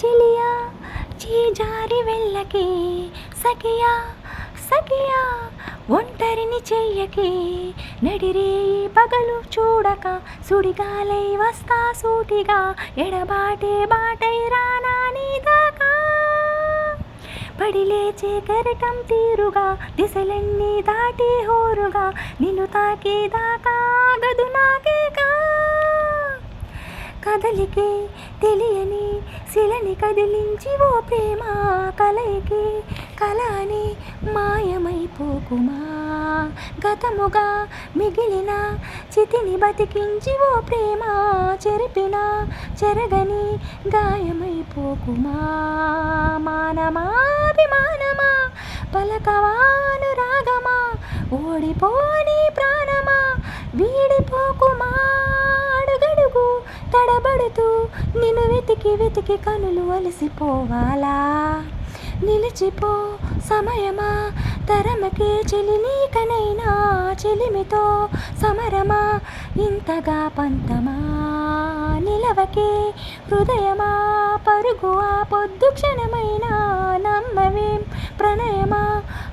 చెలియా చేజారి వెళ్ళకే సఖియా సఖియా ఒంటరిని చెయ్యకే నడిరే పగలు చూడక సుడిగాలై వస్తా సూటిగా ఎడబాటే బాటై రానా నీదాకా. పడిలేచే కరటం తీరుగా దిశలన్నీ దాటి హోరుగా నిన్ను తాకేదాకా కదలికే తెలియని శిలని కదిలించి ఓ ప్రేమ కలయికి. కలాని మాయమైపోకుమా? గతముగా మిగిలిన చితిని బతికించి ఓ ప్రేమ చెరిపిన చెరగని గాయమైపోకుమా? మానమాభిమానమా పలకవాను రాగమా? ఓడిపోని ప్రాణమా? వీడిపోకుమా? తడబడుతూ నిన్ను వెతికి వెతికి కనులు అలసిపోవాలా? నిలిచిపో సమయమా తరమకే చెలినీకనైనా చెలిమితో సమరమా ఇంతగా పంతమా? నిలవకే హృదయమా పరుగు ఆ పొద్దు క్షణమైనా నమ్మవేం ప్రణయమా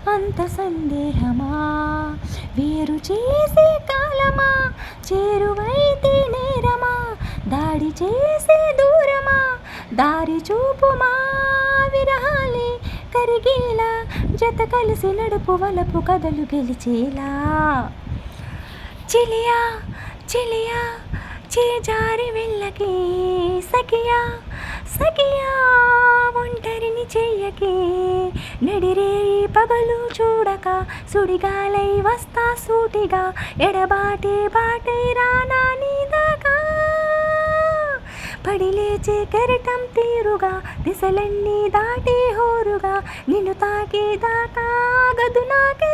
అంత సందేహమా? వేరు చేసే కాలమా చేరు చేసే దూరమా? దారి చూపుమా? విరహాలి కరిగేలా? జత కలిసి నడుపు వలపు కథలు గెలిచేలా చెలియా చెలియా చేజారి వెళ్ళకి సఖియా సఖియా ఒంటరిని చెయ్యకి నడిరే పగలు చూడక సుడిగాలై వస్తా సూటిగా ఎడబాటి బాట పడి లేచే కెరటం తీరుగా దిశలన్నీ దాటి హోరుగా నిన్ను తాకే దాకా గదు నాకే